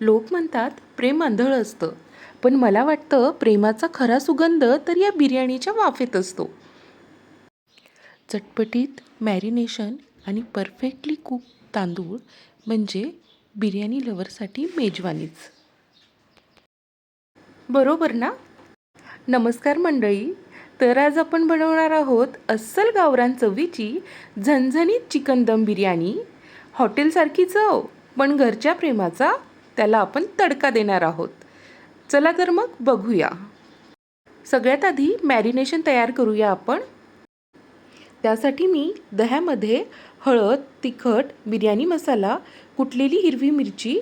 लोक म्हणतात प्रेम आंधळ असतं. पण मला वाटतं प्रेमाचा खरा सुगंध तर या बिर्याणीच्या वाफेत असतो. चटपटीत मॅरिनेशन आणि परफेक्टली कुक तांदूळ म्हणजे बिर्याणी लवरसाठी मेजवानीच. बरोबर ना? नमस्कार मंडळी तर आज आपण बनवणार आहोत अस्सल गावरान चवीची झणझणीत चिकन दम बिर्याणी. हॉटेलसारखी चव पण घरच्या प्रेमाचा त्याला आपण तडका देणार आहोत. चला तर मग बघूया. सगळ्यात आधी मॅरिनेशन तयार करूया आपण. त्यासाठी मी दह्यामध्ये हळद तिखट बिर्याणी मसाला कुटलेली हिरवी मिरची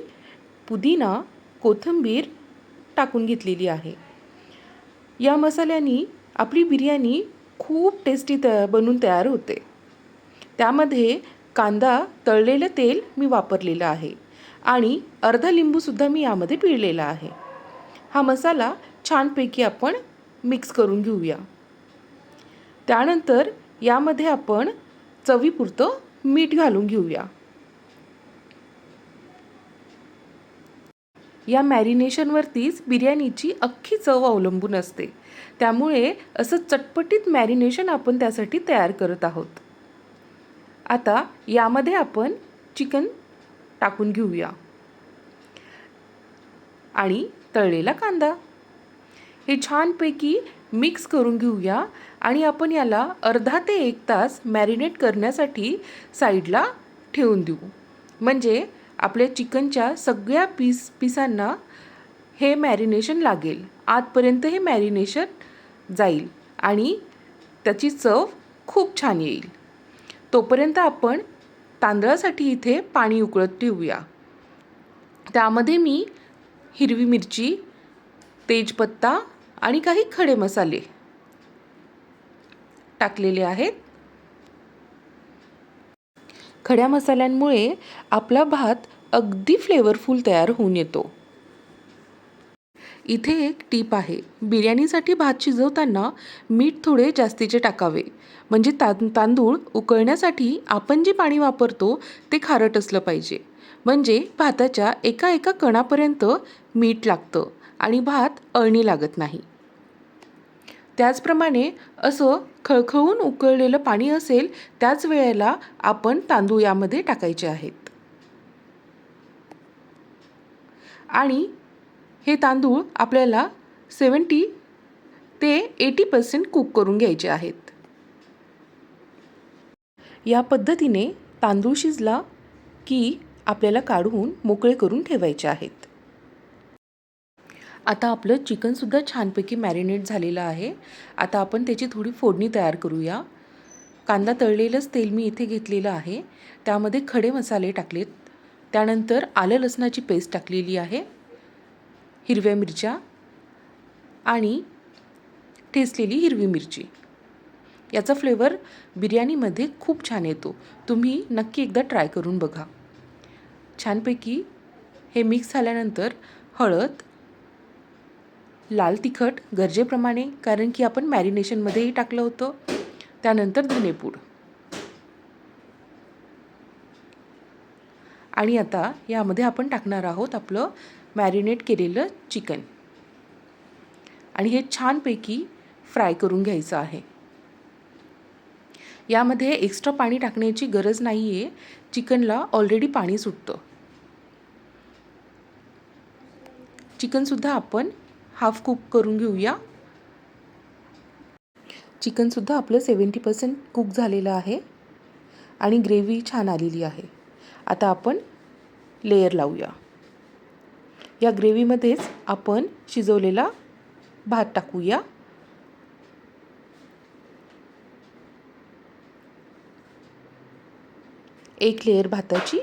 पुदिना कोथिंबीर टाकून घेतलेली आहे. या मसाल्यानी आपली बिर्याणी खूप टेस्टी त बनून तयार होते. त्यामध्ये कांदा तळलेलं तेल मी वापरलेलं आहे. आणि अर्धा लिंबूसुद्धा मी यामध्ये पिळलेला आहे. हा मसाला छानपैकी आपण मिक्स करून घेऊया. त्यानंतर यामध्ये आपण चवीपुरतं मीठ घालून घेऊया. या मॅरिनेशनवरतीच बिर्याणीची अख्खी चव अवलंबून असते. त्यामुळे असं चटपटीत मॅरिनेशन आपण त्यासाठी तयार करत आहोत. आता यामध्ये आपण चिकन टाकून घेऊया. आणि तळलेला कांदा. हे छानपैकी मिक्स करून घेऊया आणि आपण याला अर्धा ते एक तास मॅरिनेट करण्यासाठी साईडला ठेवून देऊ. म्हणजे आपल्या चिकनच्या सगळ्या पीस पिसांना हे मॅरिनेशन लागेल. आतपर्यंत हे मॅरिनेशन जाईल आणि त्याची चव खूप छान येईल. तोपर्यंत आपण तांदळासाठी इथे पाणी उकळत ठेवूया. त्यामध्ये मी हिरवी मिरची तेजपत्ता आणि काही खडे मसाले टाकलेले आहेत. खड्या मसाल्यांमुळे आपला भात अगदी फ्लेवरफुल तयार होऊन येतो. इथे एक टीप आहे. बिर्याणीसाठी भात शिजवताना मीठ थोडे जास्तीचे टाकावे. म्हणजे तां तांदूळ उकळण्यासाठी आपण जे पाणी वापरतो ते खारट असलं पाहिजे. म्हणजे भाताच्या एका एका कणापर्यंत मीठ लागतं आणि भात अळणी लागत नाही. त्याचप्रमाणे असं खळखळून उकळलेलं पाणी असेल त्याच वेळेला आपण तांदूळ यामध्ये टाकायचे आहेत. आणि हे तांदूळ आपल्याला सेवन्टी ते एटी पर्सेंट कुक करून घ्यायचे आहेत. या पद्धतीने तांदूळ शिजला की आपल्याला काढून मोकळे करून ठेवायचे आहेत. आता आपलं चिकनसुद्धा छानपैकी मॅरिनेट झालेलं आहे. आता आपण त्याची थोडी फोडणी तयार करूया. कांदा तळलेलंच तेल मी इथे घेतलेलं आहे. त्यामध्ये खडे मसाले टाकलेत. त्यानंतर आलं लसणाची पेस्ट टाकलेली आहे. हिरव्या मिरच्या आणि ठेचलेली हिरवी मिरची. याचा फ्लेवर बिर्याणीमध्ये खूप छान येतो. तुम्ही नक्की एकदा ट्राय करून बघा. छानपैकी हे मिक्स झाल्यानंतर हळद लाल तिखट गरजेप्रमाणे कारण की आपण मॅरिनेशनमध्येही टाकलं होतं. त्यानंतर धनेपूड. आणि आता यामध्ये आपण टाकणार आहोत आपलं मॅरिनेट केलेलं चिकन. आणि हे छानपैकी फ्राय करून घ्यायचं आहे. यामध्ये एक्स्ट्रा पाणी टाकण्याची गरज नाही आहे चिकनला ऑलरेडी पाणी सुटतं. चिकनसुद्धा आपण हाफ कुक करून घेऊया. चिकनसुद्धा आपलं सेवन्टी पर्सेंट कुक झालेलं आहे. आणि ग्रेव्ही छान आलेली आहे. आता आपण लेयर लावूया. या ग्रेव्हीमध्येच आपण शिजवलेला भात टाकूया. एक लेयर भाताची.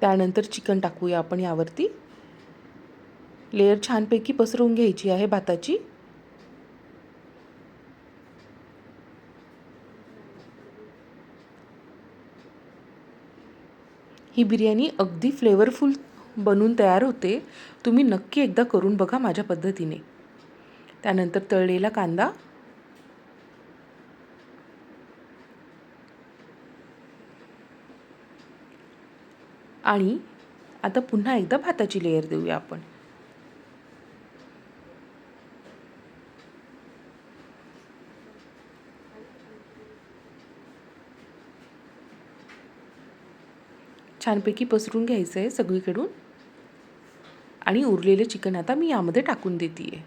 त्यानंतर चिकन टाकूया आपण यावरती. लेयर छानपैकी पसरवून घ्यायची आहे भाताची. ही बिर्याणी अगदी फ्लेवरफुल बनून तयार होते. तुम्ही नक्की एकदा करून बघा माझ्या पद्धतीने. त्यानंतर तळलेला कांदा. आणि आता पुन्हा एकदा भाताची लेयर देऊया आपण. छानपैकी पसरून घ्यायचं आहे सगळीकडून. आणि उरलेलं चिकन आता मी यामध्ये टाकून देते आहे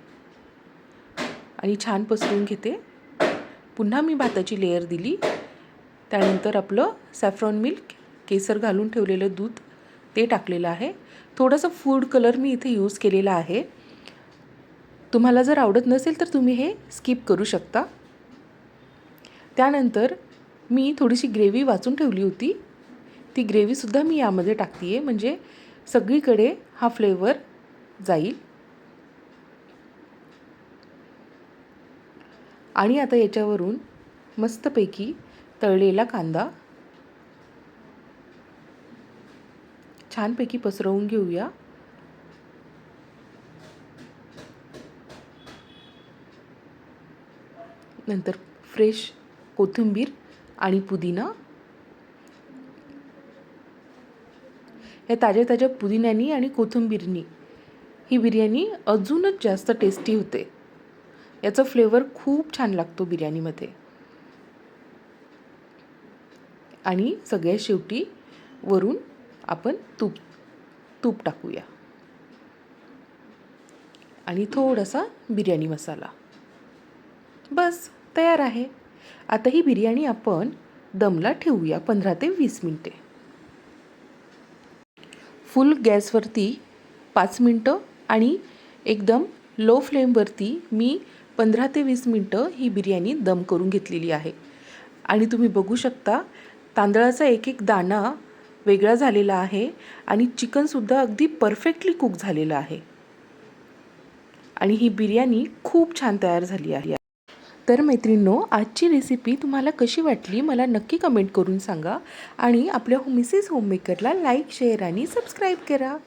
आणि छान पसरून घेते. पुन्हा मी भाताची लेअर दिली. त्यानंतर आपलं सॅफ्रॉन मिल्क केसर घालून ठेवलेलं दूध ते टाकलेलं आहे. थोडंसं फूड कलर मी इथे यूज केलेला आहे. तुम्हाला जर आवडत नसेल तर तुम्ही हे स्किप करू शकता. त्यानंतर मी थोडीशी ग्रेव्ही वाचून ठेवली होती. ती ग्रेव्हीसुद्धा मी यामध्ये टाकते आहे म्हणजे सगळीकडे हा फ्लेवर जाईल. आणि आता याच्यावरून मस्तपैकी तळलेला कांदा छानपैकी पसरवून घेऊया. नंतर फ्रेश कोथिंबीर आणि पुदिना या ताज्या ताज्या पुदिन्यानी आणि कोथिंबीरनी. ही बिर्याणी अजूनच जास्त टेस्टी होते. याचा फ्लेवर खूप छान लागतो बिर्याणीमध्ये. आणि सगळ्या शेवटी वरून आपण तूप तूप टाकूया. आणि थोडासा बिर्याणी मसाला. बस तयार आहे. आता ही बिर्याणी आपण दमला ठेवूया पंधरा ते वीस मिनटे. फुल गॅसवरती पाच मिनटं आणि एकदम लो फ्लेमवरती मी पंधरा ते वीस मिनटं ही बिर्याणी दम करून घेतलेली आहे. आणि तुम्ही बघू शकता तांदळाचा एक एक दाणा वेगळा झालेला आहे आणि चिकनसुद्धा अगदी परफेक्टली कुक झालेलं आहे. आणि ही बिर्याणी खूप छान तयार झाली आहे. तर मैत्रिणींनो आजची रेसिपी तुम्हाला कशी वाटली मला नक्की कमेंट करून सांगा. आणि आपल्या मिसेस होममेकरला लाईक शेअर आणि सबस्क्राईब करा.